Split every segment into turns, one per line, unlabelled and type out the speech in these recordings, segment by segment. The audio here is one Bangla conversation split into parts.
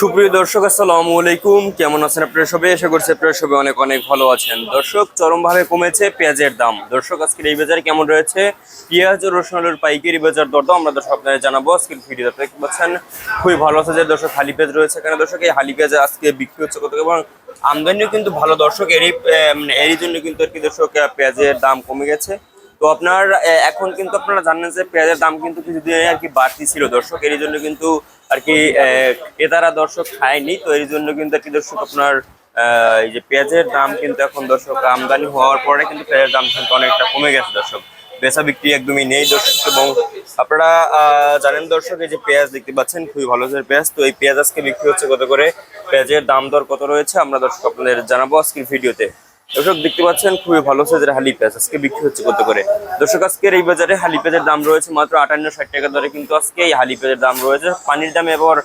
সুপ্রিয় দর্শক, আসসালামু আলাইকুম। কেমন আছেন আপনারা সবাই? আশা করছি আপনারা সবাই অনেক অনেক ভালো আছেন। দর্শক, চরমভাবে কমেছে পেঁয়াজের দাম। দর্শক, আজকের এই বাজারে কেমন রয়েছে? পেঁয়াজ ও রসুন আলুর পাইকারি বাজার দরদাম আমরা দর্শক আপনাদের জানাব। আজকের ভিডিও আপনারা দেখতে পাচ্ছেন, খুবই ভালো আছে যে দর্শক হালি পেঁয়াজ রয়েছে এখানে। দর্শক, এই হালি পেঁয়াজ আজকে বিক্রি হচ্ছে কত? এবং আমদানিও কিন্তু ভালো। দর্শক, এরই মানে এরই জন্য কিন্তু আর কি দর্শক পেঁয়াজের দাম কমে গেছে। তো আপনার এখন কিন্তু আপনারা জানেন যে পেঁয়াজের দাম কিন্তু কিছুদিন আর কি বাড়তি ছিল। দর্শক এর জন্য কিন্তু আর কি ক্রেতারা দর্শক খায়নি। তো এর জন্য কিন্তু আর কি দর্শক আপনার এই যে পেঁয়াজের দাম কিন্তু এখন দর্শক আমদানি হওয়ার পরে কিন্তু পেঁয়াজের দাম কিন্তু অনেকটা কমে গেছে দর্শক। বেচা বিক্রি একদমই নেই দর্শক এবং আপনারা জানেন দর্শক, এই যে পেঁয়াজ দেখতে পাচ্ছেন, খুবই ভালো যে পেঁয়াজ। তো এই পেঁয়াজ আজকে বিক্রি হচ্ছে কত করে? পেঁয়াজের দাম দর কত রয়েছে? আমরা দর্শক আপনাদের জানাব আজকের ভিডিওতে। দর্শক, দেখতে পাচ্ছেন, খুবই ভালো সাইজের হালি পেঁয়াজ। আজকে বিক্রি হচ্ছে কত করে? দর্শক, আজকের এই বাজারে হালি পেঁয়াজের দাম রয়েছে মাত্র আটান্ন ষাট টাকা দরে, কিন্তু আজকে এই হালি পেঁয়াজের দাম রয়েছে পানির দামে এবার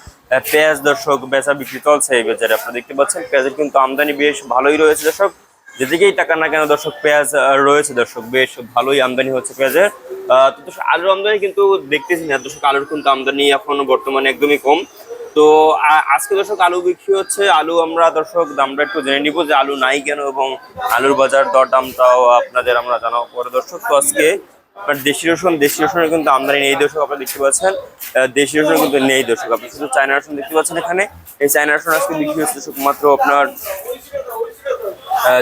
পেঁয়াজ দর্শক, বেচা বিক্রি চলছে এই বাজারে। আপনারা দেখতে পাচ্ছেন, পেঁয়াজের কিন্তু আমদানি বেশ ভালোই রয়েছে দর্শক। যেদিকেই টাকা না কেন দর্শক, পেঁয়াজ রয়েছে দর্শক, বেশ ভালোই আমদানি হচ্ছে পেঁয়াজের। তো দর্শক, আলুর আমদানি কিন্তু দেখতেছি না। দর্শক, আলুর কিন্তু আমদানি এখন বর্তমানে একদমই কম। তো আজকে দর্শক আলু বিক্রি হচ্ছে। আলু আমরা দর্শক দামটা একটু জেনে নিব যে আলু নাই কেন এবং আলুর বাজার দর দামটাও আপনাদের আমরা জানাব পরে দর্শক। তো আজকে দেশি রসুন, দেশি রসুনের কিন্তু আমদানি নেই দর্শক আপনারা দেখতে পাচ্ছেন। দেশি রসুন কিন্তু নেই দর্শক। আপনি শুধু চায়না রসুন দেখতে পাচ্ছেন এখানে। এই চায়না রসুন আজকে বিক্রি হচ্ছে শুধুমাত্র আপনার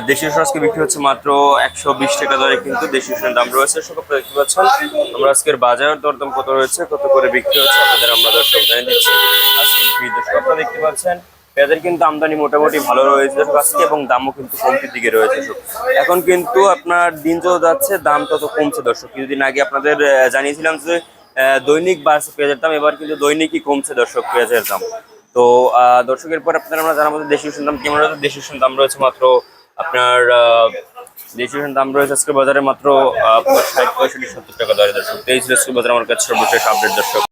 দেশি রসুন আজকে বিক্রি হচ্ছে মাত্র একশো বিশ টাকা দরে কিন্তু দেশি রসুনের দাম রয়েছে। সব আপনারা দেখতে পাচ্ছেন, আমরা আজকের বাজার দরদাম কত রয়েছে, কত করে বিক্রি হচ্ছে আপনাদের আমরা দর্শক আপনারা দেখতে পাচ্ছেন। পেঁয়াজের কিন্তু আমদানি মোটামুটি ভালো রয়েছে আজকে এবং দামও কিন্তু কমতির দিকে রয়েছে এখন কিন্তু আপনার দিন যত যাচ্ছে দাম তত কমছে দর্শক। কিছুদিন আগে আপনাদের জানিয়েছিলাম যে দৈনিক বাড়ছে পেঁয়াজের দাম এবার কিন্তু দৈনিকই কমছে দর্শক পেঁয়াজের দাম। তো দর্শকের পর আপনারা আমরা জানাব যে দেশি রসুন দাম কেমন রয়েছে। দেশি রসুন দাম রয়েছে মাত্র আপনার আহ, দেশি রসুন দাম রয়েছে আজকে বাজারে মাত্র ষাট পঁয়ষট্টি সত্তর টাকা দরে দর্শক। তেইশ আজকে বাজারে আমার কাছে সর্বশেষ আপডেট দর্শক।